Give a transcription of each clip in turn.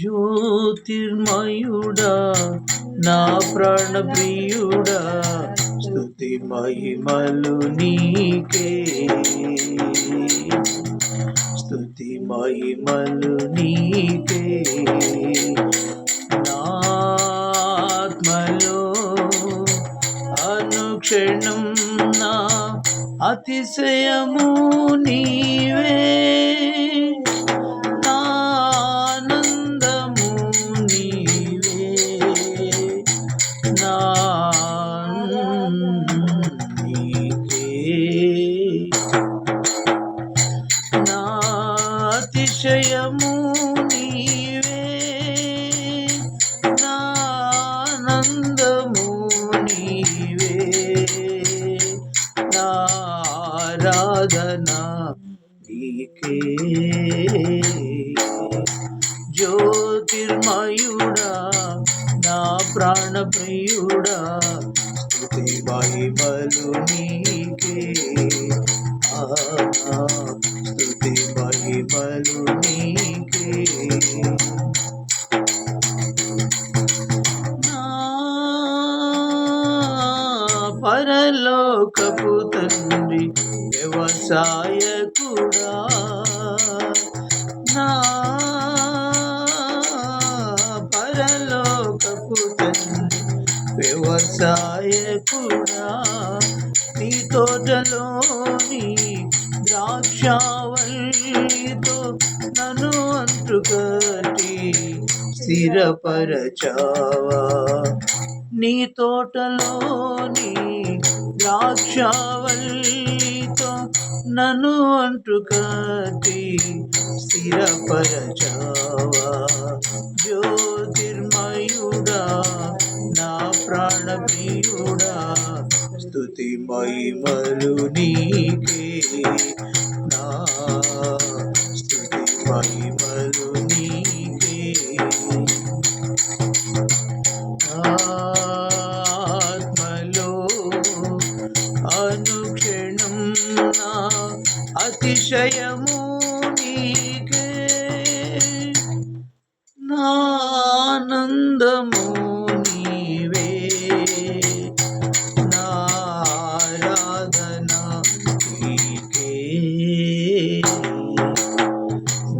జ్యోతిర్మయుడా నా ప్రాణ ప్రియుడా స్థుతి మహిమలు నీకే. స్థుతి మహిమలు నీకే. నాత్మలో అనుక్షణం నా అతిశయము నీవే. నీవే నానందము నీవే నారాధన నీకే జ్యోతిర్మయుడా నా ప్రాణప్రియుడా స్థుతి బైబలు నీకే స్థుతి బైబలు నీకే పరలోకపు తండ్రి వ్యవసాయకుడా? నా పరలోకపు తండ్రి వ్యవసాయకుడా? నీ తోటలోని ద్రాక్షావల్లితో నన్ను అంటుకటి స్థిరపరచావా? నీ తోటలోని ద్రాక్షవల్లితో నన్ను అంటుకటి స్థిరపరచావా? జ్యోతిర్మయుడా నా ప్రాణప్రియుడా స్థుతి మహిమలు నీకే. నా మహిమలు నీకే ఆత్మలో అనుక్షణం నా అతిశయము నీ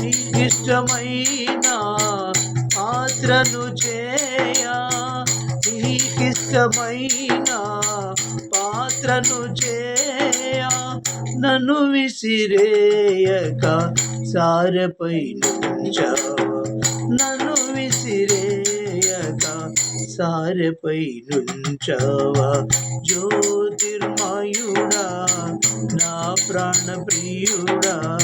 నీకిష్టమైన పాత్రను చేయ. నీకిష్టమైన పాత్రను చేయ. నన్ను విసిరేయక సారపై నుంచావా. నన్ను విసిరేయక సారపై నుంచవా. జ్యోతిర్మయుడా నా ప్రాణ ప్రియుడా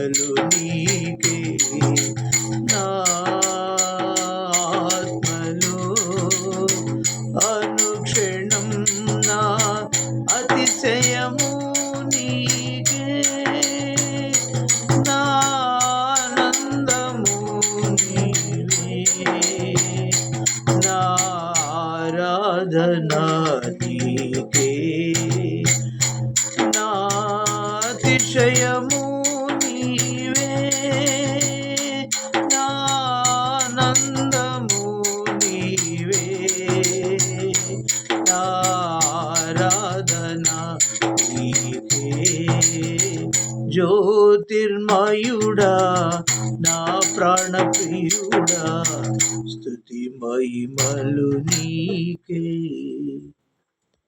మహిమలు నీకే నా ఆత్మలో. అనుక్షణం నా అతిశయము నీకే. నానందము నీవే. నారాధనా నీకే. నాతిశయము జ్యోతిర్మయుడా నా ప్రాణప్రియుడా స్థుతి మహిమలు నీకే.